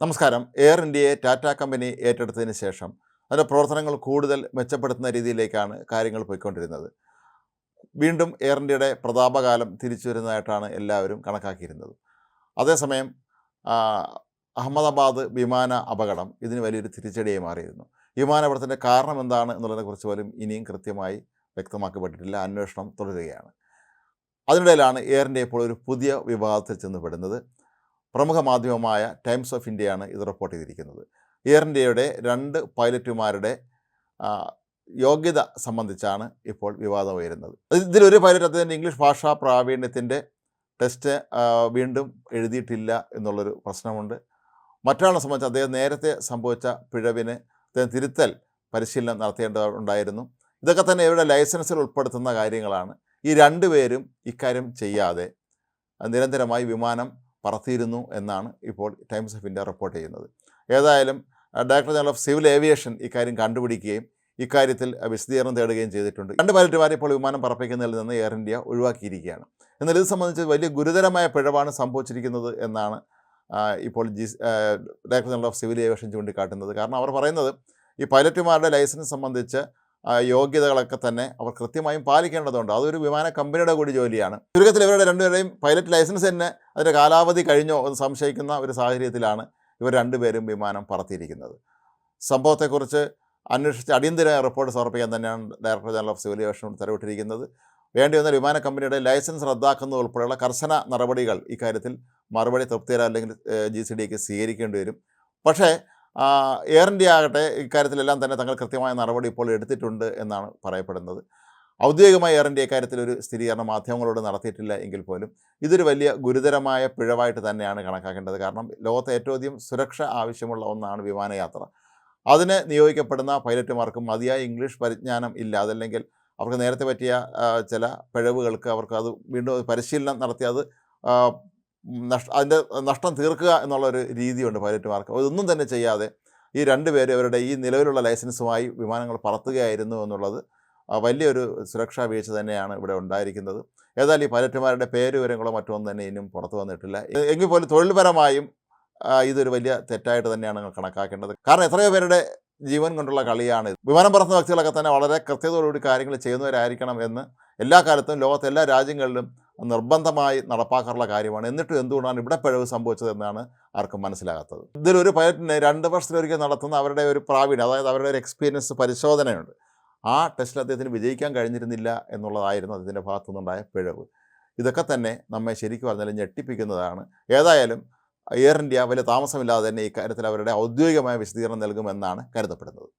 നമസ്കാരം. എയർ ഇന്ത്യയെ ടാറ്റ കമ്പനി ഏറ്റെടുത്തതിന് ശേഷം അതിന്റെ പ്രവർത്തനങ്ങൾ കൂടുതൽ മെച്ചപ്പെടുത്തുന്ന രീതിയിലേക്കാണ് കാര്യങ്ങൾ പോയിക്കൊണ്ടിരുന്നത്. വീണ്ടും എയർ ഇന്ത്യയുടെ പ്രതാപകാലം തിരിച്ചു വരുന്നതായിട്ടാണ് എല്ലാവരും കണക്കാക്കിയിരുന്നത്. അതേസമയം അഹമ്മദാബാദ് വിമാന അപകടം ഇതിന് വലിയൊരു തിരിച്ചടിയായി മാറിയിരുന്നു. വിമാനാപകടത്തിന്റെ കാരണം എന്താണ് എന്നുള്ളതിനെക്കുറിച്ച് പോലും ഇനിയും കൃത്യമായി വ്യക്തമാക്കപ്പെട്ടിട്ടില്ല. അന്വേഷണം തുടരുകയാണ്. അതിനിടയിലാണ് എയർ ഇന്ത്യ ഇപ്പോൾ ഒരു പുതിയ വിവാദത്തിൽ ചെന്ന് പെടുന്നത്. പ്രമുഖ മാധ്യമമായ ടൈംസ് ഓഫ് ഇന്ത്യയാണ് ഇത് റിപ്പോർട്ട് ചെയ്തിരിക്കുന്നത്. എയർ ഇന്ത്യയുടെ രണ്ട് പൈലറ്റുമാരുടെ യോഗ്യത സംബന്ധിച്ചാണ് ഇപ്പോൾ വിവാദം ഉയരുന്നത്. ഇത് ഇതിലൊരു പൈലറ്റ് അദ്ദേഹത്തിന്റെ ഇംഗ്ലീഷ് ഭാഷാ പ്രാവീണ്യത്തിന്റെ ടെസ്റ്റ് വീണ്ടും എഴുതിയിട്ടില്ല എന്നുള്ളൊരു പ്രശ്നമുണ്ട്. മറ്റൊരാളെ സംബന്ധിച്ച് അദ്ദേഹം നേരത്തെ സംഭവിച്ച പിഴവിന് അദ്ദേഹം തിരുത്തൽ പരിശീലനം നടത്തേണ്ടതുണ്ടായിരുന്നു ഇതൊക്കെ തന്നെ ഇവരുടെ ലൈസൻസിൽ ഉൾപ്പെടുത്തുന്ന കാര്യങ്ങളാണ്. ഈ രണ്ടുപേരും ഇക്കാര്യം ചെയ്യാതെ നിരന്തരമായി വിമാനം പറത്തിയിരുന്നു എന്നാണ് ഇപ്പോൾ ടൈംസ് ഓഫ് ഇന്ത്യ റിപ്പോർട്ട് ചെയ്യുന്നത്. ഏതായാലും director general of civil aviation ഇക്കാര്യം കണ്ടുപിടിക്കുകയും ഇക്കാര്യത്തിൽ വിശദീകരണം തേടുകയും ചെയ്തിട്ടുണ്ട്. രണ്ട് പൈലറ്റുമാരെ ഇപ്പോൾ വിമാനം പറപ്പിക്കുന്നതിൽ നിന്ന് എയർ ഇന്ത്യ ഒഴിവാക്കിയിരിക്കുകയാണ്. എന്നാൽ ഇത് സംബന്ധിച്ച് വലിയ ഗുരുതരമായ പിഴവാണ് സംഭവിച്ചിരിക്കുന്നത് എന്നാണ് ഇപ്പോൾ G director general of civil aviation ചൂണ്ടിക്കാട്ടുന്നത്. കാരണം അവർ പറയുന്നത് ഈ പൈലറ്റുമാരുടെ ലൈസൻസ് സംബന്ധിച്ച് യോഗ്യതകളൊക്കെ തന്നെ അവർ കൃത്യമായും പാലിക്കേണ്ടതുണ്ട്. അതൊരു വിമാന കമ്പനിയുടെ കൂടി ജോലിയാണ്. ചുരുക്കത്തിൽ ഇവരുടെ രണ്ടുപേരെയും പൈലറ്റ് ലൈസൻസ് തന്നെ അതിന്റെ കാലാവധി കഴിഞ്ഞോ എന്ന് സംശയിക്കുന്ന ഒരു സാഹചര്യത്തിലാണ് ഇവർ രണ്ടുപേരും വിമാനം പറത്തിയിരിക്കുന്നത്. സംഭവത്തെക്കുറിച്ച് അന്വേഷിച്ച് അടിയന്തര റിപ്പോർട്ട് സമർപ്പിക്കാൻ തന്നെയാണ് director general of civil aviation ഉത്തരവിട്ടിരിക്കുന്നത്. വേണ്ടി വന്ന വിമാന കമ്പനിയുടെ ലൈസൻസ് റദ്ദാക്കുന്നത് ഉൾപ്പെടെയുള്ള കർശന നടപടികൾ ഇക്കാര്യത്തിൽ മറുപടി തൃപ്തികര അല്ലെങ്കിൽ ജി സി ഡിക്ക് സ്വീകരിക്കേണ്ടി വരും. പക്ഷേ എയർ ഇന്ത്യ ആകട്ടെ ഇക്കാര്യത്തിലെല്ലാം തന്നെ തങ്ങൾ കൃത്യമായ നടപടി ഇപ്പോൾ എടുത്തിട്ടുണ്ട് എന്നാണ് പറയപ്പെടുന്നത്. ഔദ്യോഗികമായി എയർ ഇന്ത്യ ഇക്കാര്യത്തിൽ ഒരു സ്ഥിരീകരണം മാധ്യമങ്ങളോട് നടത്തിയിട്ടില്ല എങ്കിൽ പോലും ഇതൊരു വലിയ ഗുരുതരമായ പിഴവായിട്ട് തന്നെയാണ് കണക്കാക്കേണ്ടത്. കാരണം ലോകത്തെ ഏറ്റവും അധികം സുരക്ഷ ആവശ്യമുള്ള ഒന്നാണ് വിമാനയാത്ര. അതിന് നിയോഗിക്കപ്പെടുന്ന പൈലറ്റുമാർക്കും മതിയായ ഇംഗ്ലീഷ് പരിജ്ഞാനം ഇല്ല. അതല്ലെങ്കിൽ അവർക്ക് നേരത്തെ പറ്റിയ ചില പിഴവുകൾക്ക് അവർക്ക് അത് വീണ്ടും പരിശീലനം നടത്തി അത് നഷ്ട അതിന്റെ നഷ്ടം തീർക്കുക എന്നുള്ളൊരു രീതിയുണ്ട് പൈലറ്റുമാർക്ക് അതൊന്നും തന്നെ ചെയ്യാതെ ഈ രണ്ട് പേര് അവരുടെ ഈ നിലവിലുള്ള ലൈസൻസുമായി വിമാനങ്ങൾ പറത്തുകയായിരുന്നു എന്നുള്ളത് വലിയൊരു സുരക്ഷാ വീഴ്ച തന്നെയാണ് ഇവിടെ ഉണ്ടായിരിക്കുന്നത്. ഏതായാലും ഈ പൈലറ്റുമാരുടെ പേര് വിവരങ്ങളോ മറ്റൊന്നും തന്നെ ഇനിയും പുറത്തു വന്നിട്ടില്ല. എങ്കിൽ പോലും തൊഴിൽപരമായും ഇതൊരു വലിയ തെറ്റായിട്ട് തന്നെയാണ് നിങ്ങൾ കണക്കാക്കേണ്ടത്. കാരണം എത്രയോ പേരുടെ ജീവൻ കൊണ്ടുള്ള കളിയാണ്. വിമാനം പറത്തുന്ന വ്യക്തികളൊക്കെ തന്നെ വളരെ കൃത്യതയോടുകൂടി കാര്യങ്ങൾ ചെയ്യുന്നവരായിരിക്കണം എന്ന് എല്ലാ കാലത്തും ലോകത്തെ എല്ലാ രാജ്യങ്ങളിലും നിർബന്ധമായി നടപ്പാക്കാറുള്ള കാര്യമാണ്. എന്നിട്ടും എന്തുകൊണ്ടാണ് ഇവിടെ പിഴവ് സംഭവിച്ചതെന്നാണ് ആർക്കും മനസ്സിലാകാത്തത്. ഇതിലൊരു പൈലറ്റിന് രണ്ട് വർഷത്തിലൊരിക്കൽ നടത്തുന്ന അവരുടെ ഒരു പ്രാവീണ്യം അതായത് അവരുടെ ഒരു എക്സ്പീരിയൻസ് പരിശോധനയുണ്ട്. ആ ടെസ്റ്റിൽ അദ്ദേഹത്തിന് വിജയിക്കാൻ കഴിഞ്ഞിരുന്നില്ല എന്നുള്ളതായിരുന്നു അദ്ദേഹത്തിന്റെ ഭാഗത്തു നിന്നുണ്ടായ പിഴവ്. ഇതൊക്കെ തന്നെ നമ്മെ ശരിക്കും പറഞ്ഞാൽ ഞെട്ടിപ്പിക്കുന്നതാണ്. ഏതായാലും എയർ ഇന്ത്യ വലിയ താമസമില്ലാതെ തന്നെ ഇക്കാര്യത്തിൽ അവരുടെ ഔദ്യോഗികമായ വിശദീകരണം നൽകുമെന്നാണ് കരുതപ്പെടുന്നത്.